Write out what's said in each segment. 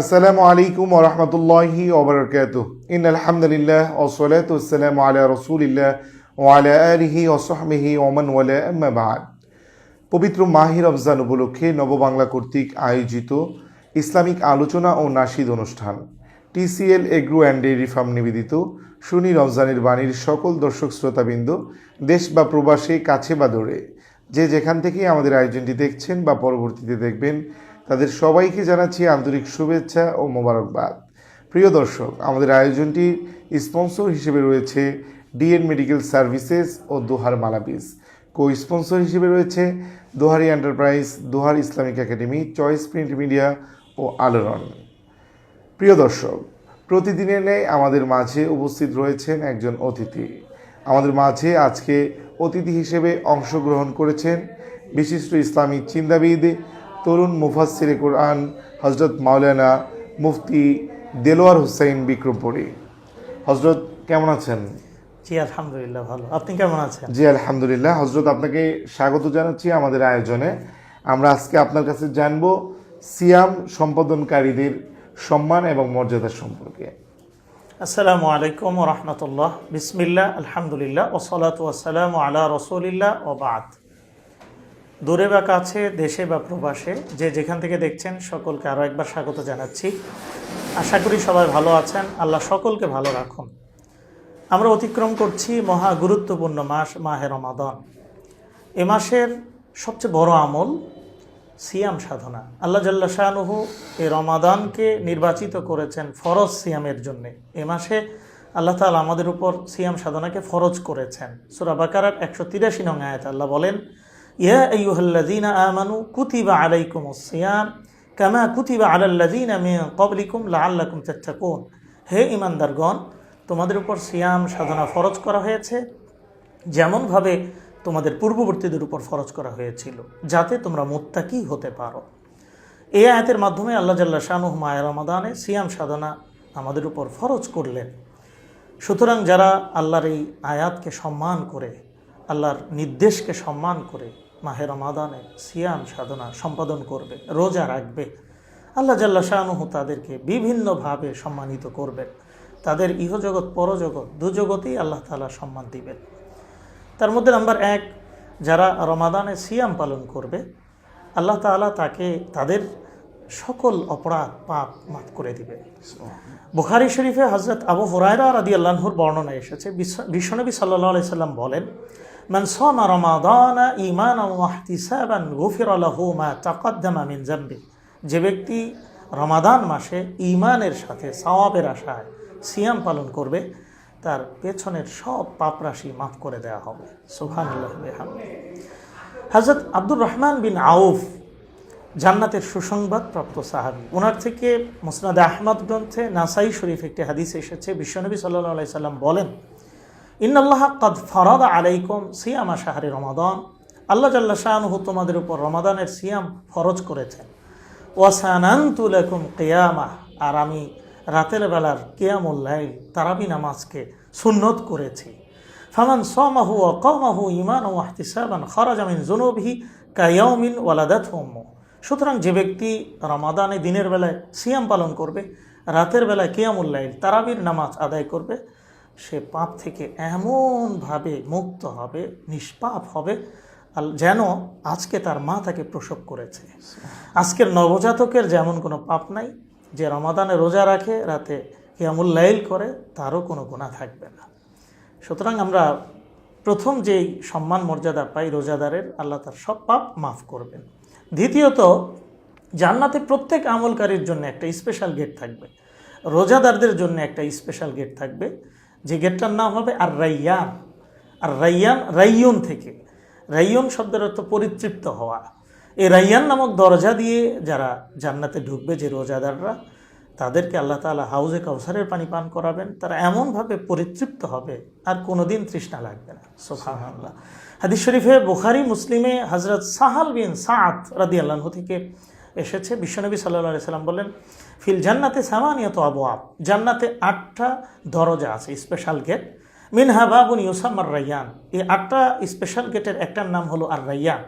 আসসালামু আলাইকুম ওরহমতুল্লাহি ওবরকাত ইন আলহামদুলিল্লাহ ওসলাত ওসালাম আলা রসুলিল্লাহ ওয়ালা আলিহি ওসহমিহি ওমান ওয়ালা বাদ। পবিত্র মাহি রমজান উপলক্ষে নববাংলা কর্তৃক আয়োজিত ইসলামিক আলোচনা ও নাশিদ অনুষ্ঠান, TCL agro and dairy farm নিবেদিত শুনি রমজানের বাণীর সকল দর্শক শ্রোতাবৃন্দ, দেশ বা প্রবাসে, কাছে বা দূরে, যে যেখান থেকে আমাদের আয়োজনটি দেখছেন বা পরবর্তীতে দেখবেন তাদের সবাইকে জানাচ্ছি আন্তরিক শুভেচ্ছা ও মোবারকবাদ। প্রিয় দর্শক, আমাদের আয়োজনটির স্পন্সর হিসেবে রয়েছে ডিএন মেডিকেল সার্ভিসেস ও দোহার মালাবিস কো স্পন্সর হিসেবে রয়েছে Dohari enterprise, Dohar Islamic academy, choice print media ও আলোড়ন। প্রিয় দর্শক, প্রতিদিনের ন্যায় আমাদের মাঝে উপস্থিত রয়েছেন একজন অতিথি। আমাদের মাঝে আজকে অতিথি হিসেবে অংশগ্রহণ করেছেন বিশিষ্ট ইসলামী চিন্তাবিদ তরুণ মুফাসির কোরআন হজরত মাওলানা মুফতি দেলোয়ার হুসাইন বিক্রমপুরী। হজরত কেমন আছেন? জি আলহামদুলিল্লাহ ভালো। আপনি কেমন আছেন? জি আলহামদুলিল্লাহ। হজরত আপনাকে স্বাগত জানাচ্ছি আমাদের আয়োজনে। আমরা আজকে আপনার কাছে জানব সিয়াম সম্পাদনকারীদের সম্মান এবং মর্যাদা সম্পর্কে। আসসালামু আলাইকুম রহমতুল্লাহ। বিসমিল্লাহ আলহামদুলিল্লাহ ওসলাত ওয়াসালাম আলা রসুলিল্লাহ ও বাদ। দূরে বা কাছে, দেশে বা প্রবাসে, যে যেখান থেকে দেখছেন সকলকে আরও একবার স্বাগত জানাচ্ছি। আশা করি সবাই ভালো আছেন। আল্লাহ সকলকে ভালো রাখুন। আমরা অতিক্রম করছি মহা গুরুত্বপূর্ণ মাস, মাহে রমাদন। এ মাসের সবচেয়ে বড় আমল সিয়াম সাধনা। আল্লাহ জাল্লা শাহনুহু এ রমাদানকে নির্বাচিত করেছেন ফরজ সিয়ামের জন্যে। এ মাসে আল্লাহ তালা আমাদের উপর সিয়াম সাধনাকে ফরজ করেছেন। সুরা বাকারার একশো তিরাশি নং আয়াত আল্লাহ বলেন ইয়া আইয়ুহাল্লাযীনা আমানু কুতিবা আলাইকুমুস সিয়াম কামা কুতিবা আলাল্লাযীনা মিন ক্বাবলিকুম লাআল্লাকুম তাত্তাকুন। হে ঈমানদারগণ, তোমাদের উপর সিয়াম সাধনা ফরজ করা হয়েছে, যেমনভাবে তোমাদের পূর্ববর্তীদের উপর ফরজ করা হয়েছিল, যাতে তোমরা মুত্তাকি হতে পারো। এই আয়াতের মাধ্যমে আল্লাহ জাল্লা শানুহ মায়ের রমাদানে সিয়াম সাধনা আমাদের উপর ফরজ করলেন। সুতরাং যারা আল্লাহর এই আয়াতকে সম্মান করে আল্লাহর নির্দেশকে সম্মান করে মাহে রমাদানে সিয়াম সাধনা সম্পাদন করবে, রোজা রাখবে। আল্লাহ জাল্লা শাহনুহু তাদেরকে বিভিন্নভাবে সম্মানিত করবেন। তাদের ইহজগৎ, পরজগৎ দুজগতেই আল্লাহ তালা সম্মান দিবেন। তার মধ্যে নাম্বার এক, যারা রমাদানে সিয়াম পালন করবে, আল্লাহ তাআলা তাকে তাদের সকল অপরাধ পাপ মাফ করে দিবে বুখারি শরীফে হজরত আবু হুরায়রা রাদি আল্লাহর বর্ণনা এসেছে। বিশ্ব- বিশ্বনবী সাল্লাহ আলি সাল্লাম বলেন সামা রমাদানা ঈমানা ওয়া ইহতিসাবান গুফির লাহু মা তাকাদ্দামা মিন জামবি যে ব্যক্তি রমাদান মাসে ইমানের সাথে সওয়াবের আশায় সিয়াম পালন করবে, তার পেছনের সব পাপরাশি মাফ করে দেওয়া হবে। বিহামদিহি। হজরত আব্দুর রহমান বিন আউফ জান্নাতের সুসংবাদ প্রাপ্ত সাহাবি। ওনার থেকে মুসনাদ আহমদ গ্রন্থে নাসাই শরীফ একটি হাদিস এসেছে। বিশ্বনবী সাল্লাহ আলাই সাল্লাম বলেন ইন্নাল্লাহ কদ ফরাদ আলাইকুম সিয়ামা শাহরি রমাদান। আল্লাহ জাল্লা শাহনুহু তোমাদের উপর রমাদানের সিয়াম ফরজ করেছেন। ওয়াসানান্তুলাকুম কেয়ামা। আর আমি রাতের বেলার কেয়ামুল্লাইল তারাবি নামাজকে সুন্নত করেছি। ফামান সমাহু ও কমাহু ইমান ও আহতিসাবান খরাজামিন জুনুবহি কায়াউমিন ওয়ালাদাত হোম্মু সুতরাং যে ব্যক্তি রমাদানে দিনের বেলায় সিয়াম পালন করবে, রাতের বেলায় কিয়ামুল্লাইল তারাবির নামাজ আদায় করবে সে পাপ থেকে এমনভাবে মুক্ত হবে, নিষ্পাপ হবে যেন আজকে তার মা তাকে প্রসব করেছে। আজকের নবজাতকের যেমন কোনো পাপ নাই, যে রমাদানে রোজা রাখে, রাতে কিয়ামুল্লাইল করে, তারও কোনো গুণা থাকবে না। সুতরাং আমরা প্রথম যেই সম্মান মর্যাদা পাই রোজাদারের, আল্লাহ তার সব পাপ মাফ করবেন। দ্বিতীয়ত, জান্নাতে প্রত্যেক আমলকারীর জন্য একটা স্পেশাল গেট থাকবে। রোজাদারদের জন্য একটা স্পেশাল গেট থাকবে। যে গেটটার নাম হবে আর রাইয়ান। আর রাইয়ান, রাইয়ুন থেকে। রাইয়ুন শব্দের অর্থ পরিতৃপ্ত হওয়া। এই রাইয়ান নামক দরজা দিয়ে যারা জান্নাতে ঢুকবে, যে রোজাদাররা, তাদেরকে আল্লাহ তাআলা হাউজে কাউসারের পানি পান করাবেন। তারা এমনভাবে পরিতৃপ্ত হবে, আর কোনোদিন তৃষ্ণা লাগবে না। সোফান আল্লাহ হাদিস শরীফে বুখারি, মুসলিমে হজরত সাহাল বিন সাত রাদি আল্লাহ থেকে এসেছে। বিশ্বনবী সাল্লাহ সাল্লাম বললেন ফিল জান্নাতে সামানিয়ত আবু আব জান্নাতে আটটা দরজা আছে স্পেশাল গেট মিনহা বাবুন ইউসাম্মার রাইয়ান। এই আটটা স্পেশাল গেটের একটার নাম হলো আর রাইয়ান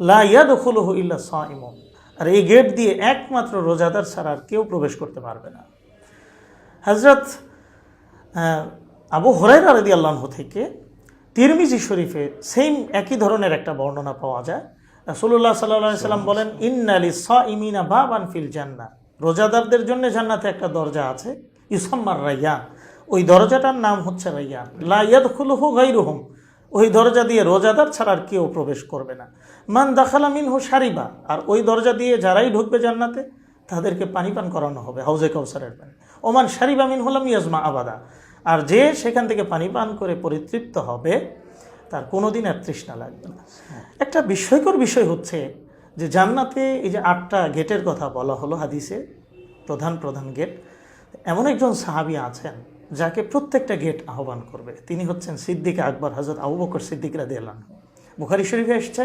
লা ইয়াদখুলুহু ইল্লা সাইমুন আর এই গেট দিয়ে একমাত্র রোজাদার ছাড়া আর কেউ প্রবেশ করতে পারবে না। হজরত আবু হরাইরা রাদি আল্লাহ থেকে তিরমিজি শরীফে সেম একই ধরনের একটা বর্ণনা পাওয়া যায়। রাসূলুল্লাহ সাল্লাহ সাল্লাম বলেন ইন্নালি স ইমিনা বাবান ফিল জান্না রোজাদারদের জন্য জান্নাতে একটা দরজা আছে, ইসম্মার রাইয়ান ওই দরজাটার নাম হচ্ছে রাইয়ান লাইয়াদ খুলহু গাইরুহম ওই দরজা দিয়ে রোজাদার ছাড়া আর কেউ প্রবেশ করবে না। মান দাখালা মিনহু সারিবা। আর ওই দরজা দিয়ে যারাই ঢুকবে জান্নাতে, তাদেরকে পানি পান করানো হবে, হাউজে কাউসারের পানি। ওমান সারিবা মিন হলাম ইয়াজমা আবাদা। আর যে সেখান থেকে পানি পান করে পরিতৃপ্ত হবে, তার কোনোদিন আর তৃষ্ণা লাগবে না। একটা বিস্ময়কর বিষয় হচ্ছে যে জান্নাতে এই যে আটটা গেটের কথা বলা হলো হাদিসে, প্রধান প্রধান গেট, এমন একজন সাহাবি আছেন যাকে প্রত্যেকটা গেট আহ্বান করবে। তিনি হচ্ছেন সিদ্দিক আকবর হজরত আবু বকর সিদ্দিক রাদি আল্লাহ বুখারি শরীফে এসছে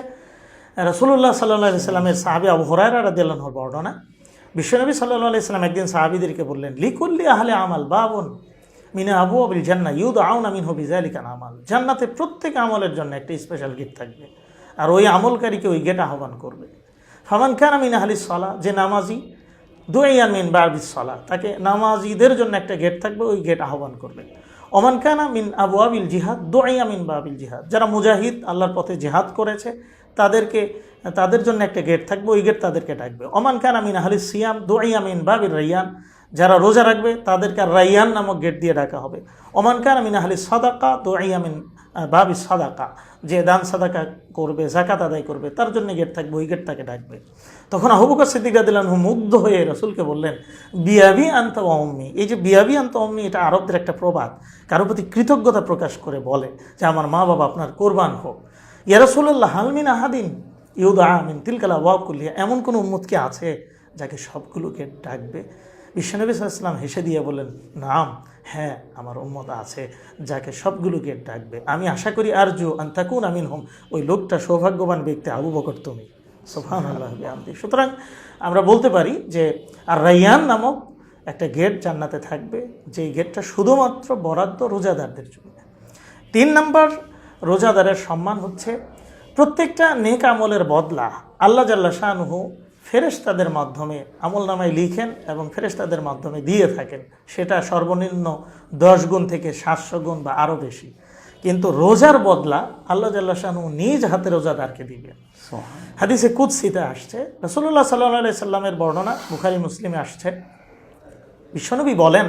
রসুল্লাহ সাল্লাহ সাল্লামের সাহাবি আবু হরাইরা রাদি আল্লাহর বর্ণনা। বিশ্বনবী সাল্লাহ সাল্লাম একদিন সাহাবিদেরকে বললেন, লিকুল্লি আহলে আমাল বাবন মিনা আবু আবিল জান্না ইউদ আউন আমিন হবি জালিকান আমাল। জান্নাতে প্রত্যেক আমলের জন্য একটা স্পেশাল গেট থাকবে। আর ওই আমলকারীকে ওই গেট আহ্বান করবে। ফামান খান আমিন আহলি সলা, যে নামাজি দুয়াইয়ান মিন বারবিস সলা, তাকে নামাজিদের জন্য একটা গেট থাকবে, ওই গেট আহ্বান করবে। ওমান খানা মিন আবু আবিল জিহাদ দোয়াইয়া মিন বাবিল জিহাদ। যারা মুজাহিদ, আল্লাহর পথে জিহাদ করেছে, তাদেরকে, তাদের জন্য একটা গেট থাকবে, ওই গেট তাদেরকে ডাকবে। ওমান খানা মিন আহলি সিয়াম দোয়াইয়া মিন বাবিল রাইয়ান, যারা রোজা রাখবে, তাদেরকে রাইয়ান নামক গেট দিয়ে ডাকা হবে। ওমান খান আমিন আহলি সাদাকা তো আমিন বাবি সাদাকা, যে দান সাদাকা করবে জাকাত আদায় করবে, তার জন্য গেট থাকবে, ওই গেট তাকে ডাকবে। তখন আহবুকর সিদ্দিকা দিলান মুগ্ধ হয়ে রসুলকে বললেন, বিয়াবি আন্ত অম্মি এই যে বিয়াবি আন্ত অম্মি এটা আরবদের একটা প্রবাদ। কারও প্রতি কৃতজ্ঞতা প্রকাশ করে বলে যে, আমার মা বাবা আপনার কোরবান হোক। ইয়া রসুল্লাহ হালমিন আহাদিন ইউদা আমিন তিলকালা ওয়াকুল্লিয়া এমন কোনো উম্মত কি আছে যাকে সবগুলোকে ডাকবে? বিশ্বনবী সাল্লাম হেসে দিয়ে বলেন নাম হ্যাঁ আমার উম্মত আছে যাকে সবগুলোকে ডাকবে। আমি আশা করি আরজু আন্তাকুন আমিন হোম ওই লোকটা সৌভাগ্যবান ব্যক্তি আবু বকর তুমি। সোফান আল্লাহ সুতরাং আমরা বলতে পারি যে আর রাইয়ান নামক একটা গেট জান্নাতে থাকবে, যেই গেটটা শুধুমাত্র বরাদ্দ রোজাদারদের জন্য। তিন নম্বর রোজাদারের সম্মান হচ্ছে প্রত্যেকটা নেক আমলের বদলা আল্লাহ জাল্লা শাহনুহু ফেরেশতাদের মাধ্যমে আমল নামায় লিখেন এবং ফেরেশতাদের মাধ্যমে দিয়ে থাকেন। সেটা সর্বনিম্ন দশ গুণ থেকে সাতশো গুণ বা আরও বেশি। কিন্তু রোজার বদলা আল্লাহ জাল্লা শাহনু নিজ হাতে রোজাদারকে দিবেন। হাদিসে কুৎসিতে আসছে রসুল্লাহ সাল্লাহ সাল্লামের বর্ণনা বুখারি মুসলিমে আসছে। বিশ্বনবী বলেন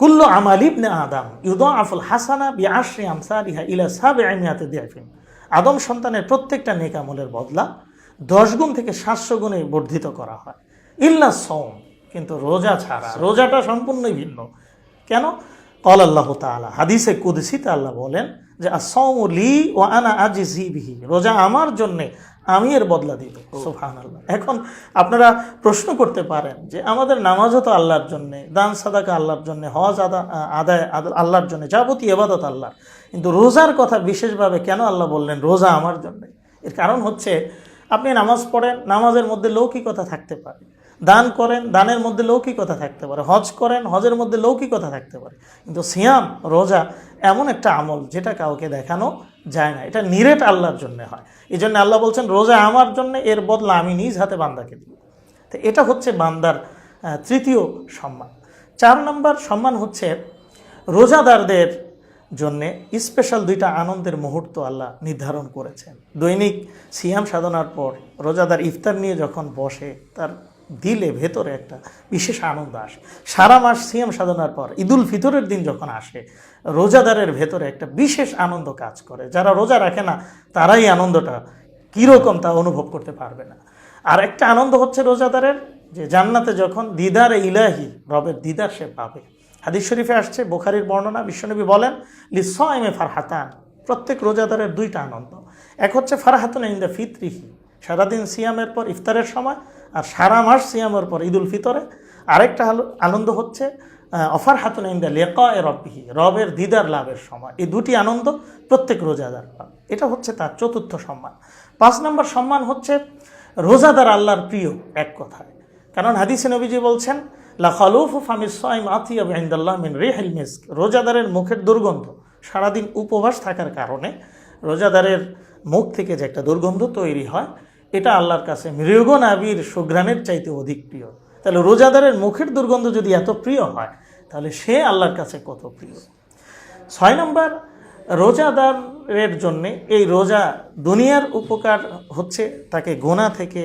কুল্লু আমাল ইবনে আদম ইউদা আফুল হাসানা বি আশরি আমসারিহা ইলা সাবে আমিয়াতে দিয়াফিন আদম সন্তানের প্রত্যেকটা নেক আমলের বদলা দশ গুণ থেকে সাতশো গুণে বর্ধিত করা হয়। ইল্লা সৌম কিন্তু রোজা ছাড়া। রোজাটা সম্পূর্ণই ভিন্ন। কেন? কল আল্লাহ তালা হাদিসে কুদসিতে আল্লাহ বলেন যে আসৌম লি ও আনা আজি বিহি। রোজা আমার জন্যে আমি এর বদলা দিব। সুফান আল্লাহ এখন আপনারা প্রশ্ন করতে পারেন যে, আমাদের নামাজও তো আল্লাহর জন্যে, দান সাদাকা আল্লাহর জন্যে, হজ আদা, আদায় আল্লাহর জন্যে, যাবতীয় এবাদত আল্লাহ কিন্তু রোজার কথা বিশেষভাবে কেন আল্লাহ বললেন, রোজা আমার জন্যে এর কারণ হচ্ছে আপনি নামাজ পড়েন, নামাজের মধ্যে লৌকিকতা থাকতে পারে। দান করেন, দানের মধ্যে লৌকিকতা থাকতে পারে। হজ করেন, হজের মধ্যে লৌকিকতা থাকতে পারে। কিন্তু সিয়াম, রোজা এমন একটা আমল যেটা কাউকে দেখানো যায় না। এটা নিরেট আল্লাহর জন্য হয়। এই জন্য আল্লাহ বলছেন, রোজা আমার জন্য, এর বদলা আমি নিজ হাতে বান্দাকে দিব তো এটা হচ্ছে বান্দার তৃতীয় সম্মান। চার নম্বর সম্মান হচ্ছে রোজাদারদের জন্যে স্পেশাল দুইটা আনন্দের মুহূর্ত আল্লাহ নির্ধারণ করেছেন। দৈনিক সিয়াম সাধনার পর রোজাদার ইফতার নিয়ে যখন বসে, তার দিলে ভেতরে একটা বিশেষ আনন্দ আসে। সারা মাস সিয়াম সাধনার পর ঈদুল ফিতরের দিন যখন আসে, রোজাদারের ভেতরে একটা বিশেষ আনন্দ কাজ করে। যারা রোজা রাখে না, তারাই আনন্দটা কীরকম তা অনুভব করতে পারবে না। আর একটা আনন্দ হচ্ছে রোজাদারের যে জান্নাতে যখন দিদারে ইলাহি, রবের দিদার সে পাবে। হাদিস শরীফে আসছে, বোখারির বর্ণনা, বিশ্বনবী বলেন লিসাইমে ফারহাতান। প্রত্যেক রোজাদারের দুইটা আনন্দ। এক হচ্ছে, ফারহাতুন ইন্দা ফিতরিহি। সারাদিন সিয়ামের পর ইফতারের সময় আর সারা মাস সিয়ামের পর ঈদুল ফিতরে। আরেকটা আনন্দ হচ্ছে অফার হাতুন ইন্দা লেকা এ রব্বিহি, রবের দিদার লাভের সময়। এই দুটি আনন্দ প্রত্যেক রোজাদার এটা হচ্ছে তার চতুর্থ সম্মান। পাঁচ নম্বর সম্মান হচ্ছে, রোজাদার আল্লাহর প্রিয় এক কথায়। কারণ হাদিসে নবীজি বলছেন লা খালুফু ফামিস সাইম আতিয়াব ইনদাল্লাহ মিন রিহিল মিস্ক। রোজাদারের মুখের দুর্গন্ধ। সারাদিন উপবাস থাকার কারণে রোজাদারের মুখ থেকে যে একটা দুর্গন্ধ তৈরি হয়, এটা আল্লাহর কাছে মৃগ নাবির সুঘ্রাণের চাইতে অধিক প্রিয়। তাহলে রোজাদারের মুখের দুর্গন্ধ যদি এত প্রিয় হয়, তাহলে সে আল্লাহর কাছে কত প্রিয়? ছয় নম্বর, রোজাদারের জন্যে এই রোজা দুনিয়ার উপকার হচ্ছে, তাকে গোনা থেকে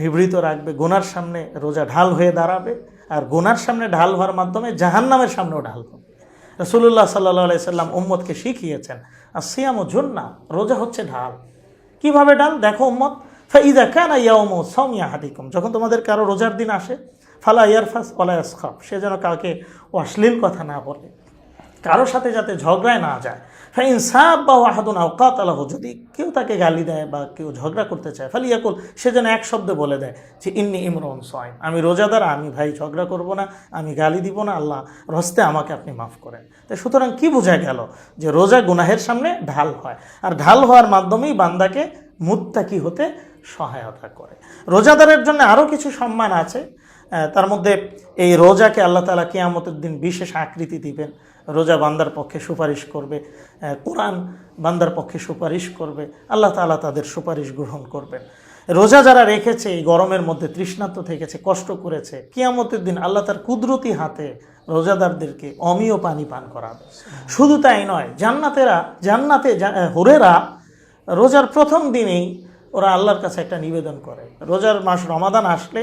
নিবৃত রাখবে, গোনার সামনে রোজা ঢাল হয়ে দাঁড়াবে। আর গোনার সামনে ঢাল হওয়ার মাধ্যমে জাহান্নামের সামনেও ঢাল হবে। রসুল্লাহ সাল্লাহ সাল্লাম উম্মদকে শিখিয়েছেন আর সিয়াম ও জন্না রোজা হচ্ছে ঢাল। কীভাবে ডাল দেখো উম্মত, ফাইদা কানা ইয়াউমু সাউমিয়া হাদিকুম যখন তোমাদের কারও রোজার দিন আসে, ফালা ইয়ারফাস ওলা ইয়াসখাব সে যেন কাউকে অশ্লীল কথা না বলে। কারোর সাথে যাতে ঝগড়ায় না যায় ফাইন সাব বা ওয়াহাদুন আওকাত যদি কেউ তাকে গালি দেয় বা কেউ ঝগড়া করতে চায় ফালি ইয়াকুল সে যেন এক শব্দে বলে দেয় যে, ইন্নি ইমরন সয়ম আমি রোজাদার, আমি ভাই ঝগড়া করব না, আমি গালি দিব না, আল্লাহ রস্তে আমাকে আপনি মাফ করেন। তাই সুতরাং কি বোঝা গেল? যে রোজা গুনাহের সামনে ঢাল হয়, আর ঢাল হওয়ার মাধ্যমেই বান্দাকে মুত্তাকি হতে সহায়তা করে। রোজাদারের জন্য আরও কিছু সম্মান আছে। তার মধ্যে এই রোজাকে আল্লাহ তালা কিয়ামতের দিন বিশেষ আকৃতি দিবেন। রোজা বান্দার পক্ষে সুপারিশ করবে কোরআন বান্দার পক্ষে সুপারিশ করবে, আল্লাহ তালা তাদের সুপারিশ গ্রহণ করবেন। রোজা যারা রেখেছে, এই গরমের মধ্যে তৃষ্ণার্ত থেকেছে, কষ্ট করেছে, কিয়ামতের দিন আল্লাহ তার কুদরতি হাতে রোজাদারদেরকে অমীয় পানি পান করাবে। শুধু তাই নয়, জান্নাতেরা, জান্নাতে হোরেরা রোজার প্রথম দিনেই ওরা আল্লাহর কাছে একটা নিবেদন করে। রোজার মাস রমাদান আসলে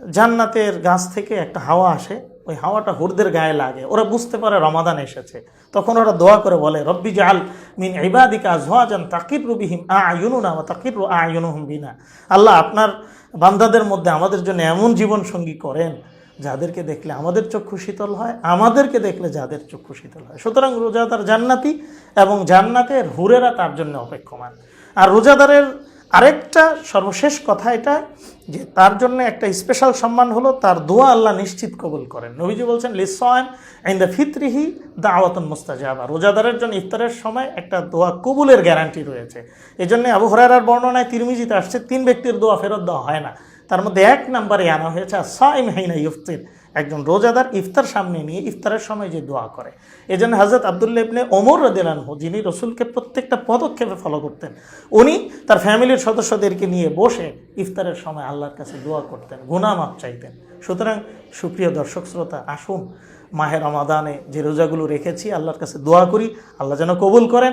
জান্নাতের গাছ থেকে একটা হাওয়া আসে, ওই হাওয়াটা হুরদের গায়ে লাগে। ওরা বুঝতে পারে রমাদান এসেছে। তখন ওরা দোয়া করে বলে, রব্বি জাল মিন ইবাদিকা আজওয়াজান তাকির রুবিহিম ওয়া তাকির আয়ুনুহুম বিনা। আল্লাহ আপনার বান্দাদের মধ্যে আমাদের জন্য এমন জীবন সঙ্গী করেন, যাদেরকে দেখলে আমাদের চক্ষু শীতল হয়, আমাদেরকে দেখলে যাদের চক্ষু শীতল হয়। সুতরাং রোজাদার জান্নাতি এবং জান্নাতের হুরেরা তার জন্য অপেক্ষমান। আর রোজাদারের আরেকটা সর্বশেষ কথা এটা, যে তার জন্য একটা স্পেশাল সম্মান হলো, তার দোয়া আল্লাহ নিশ্চিত কবুল করেন। নবীজি বলছেন লিসয়েন ইন দ্য ফিতরিহি দাওয়াতুন মুস্তাজাবা। রোজাদারের জন্য ইফতারের সময় একটা দোয়া কবুলের গ্যারান্টি রয়েছে। এই জন্য আবু হরার বর্ণনায় তিরমিজিতে আসছে, তিন ব্যক্তির দোয়া ফেরত দেওয়া হয় না। তার মধ্যে এক নম্বরে আনা হয়েছে সাইম হাইনা ইফতির একজন রোজাদার ইফতার সামনে নিয়ে ইফতারের সময় যে দোয়া করে। এই জন্য হজরত আবদুল্লাহ ইবনে ওমর রদিলানহু যিনি রসুলকে প্রত্যেকটা পদক্ষেপে ফলো করতেন, উনি তার ফ্যামিলির সদস্যদেরকে নিয়ে বসে ইফতারের সময় আল্লাহর কাছে দোয়া করতেন, গুনাহ মাপ চাইতেন। সুতরাং সুপ্রিয় দর্শক, শ্রোতা, আসুন মাহের রমাদানে যে রোজাগুলো রেখেছি, আল্লাহর কাছে দোয়া করি, আল্লাহ যেন কবুল করেন,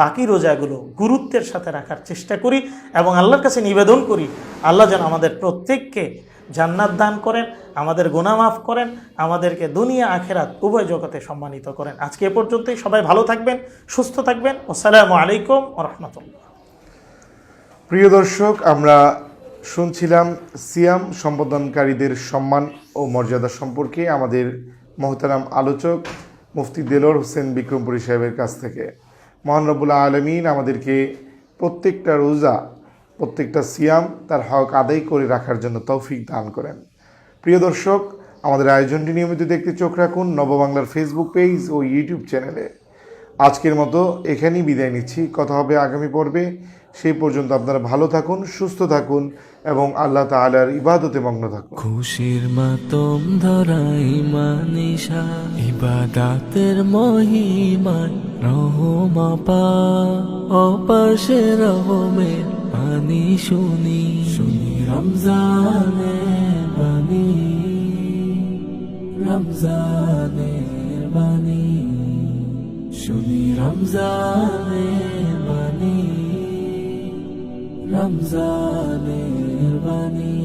বাকি রোজাগুলো গুরুত্বের সাথে রাখার চেষ্টা করি এবং আল্লাহর কাছে নিবেদন করি, আল্লাহ যেন আমাদের প্রত্যেককে জান্নাত দান করেন, আমাদের গুনাহ মাফ করেন, আমাদেরকে দুনিয়া, আখেরাত, উভয় জগতে সম্মানিত করেন। আজকে এ পর্যন্তই, সবাই ভালো থাকবেন, সুস্থ থাকবেন। আসসালামু আলাইকুম রহমতুল্লাহ। প্রিয় দর্শক, আমরা শুনছিলাম সিয়াম সম্বোধনকারীদের সম্মান ও মর্যাদা সম্পর্কে আমাদের মহতারাম আলোচক মুফতি দেলোর হোসেন বিক্রমপুরী সাহেবের কাছ থেকে। মহান রব্বুল্লাহ আলমিন আমাদেরকে প্রত্যেকটা রোজা প্রত্যেকটা সিয়াম তার হক আদায় করে রাখার জন্য তৌফিক দান করেন। প্রিয় দর্শক, আমাদের আয়োজনটি নিয়মিত দেখতে চোখ রাখুন নববাংলার ফেসবুক পেজ ও ইউটিউব চ্যানেলে আজকের মতো এখানেই বিদায় নিচ্ছি। কথা হবে আগামী পর্বে। সেই পর্যন্ত আপনারা ভালো থাকুন, সুস্থ থাকুন এবং আল্লাহ তাআলার ইবাদতে মগ্ন থাকুন। খুশির মাতম ধরাই মানিসা, ইবাদাতের মহিমায় রহমাপা অপাশে রহমের পানি শুনি শুনি রমজানে বাণী রমজানের বাণী শুনি রমজানের বাণী রমজানের বাণী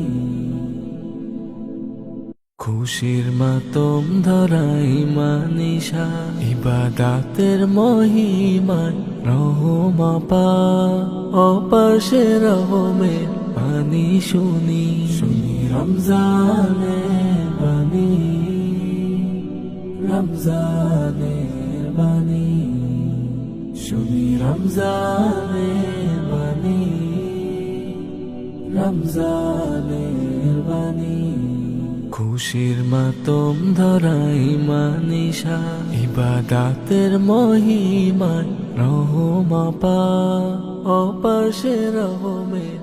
খুশির মাতম ধরাই মানিসা, ইবাদাতের মহিমায় রহমাপা অপাশে রহমের পানি শুনি শুনি রমজানের বাণী রমজানের বাণী, শুনি রমজানের বাণী রমজানের বাণী। খুশির মাতম ধরাই মানিসা ইবাদাতের মহিমায় রহমা পা অপাশে রহমের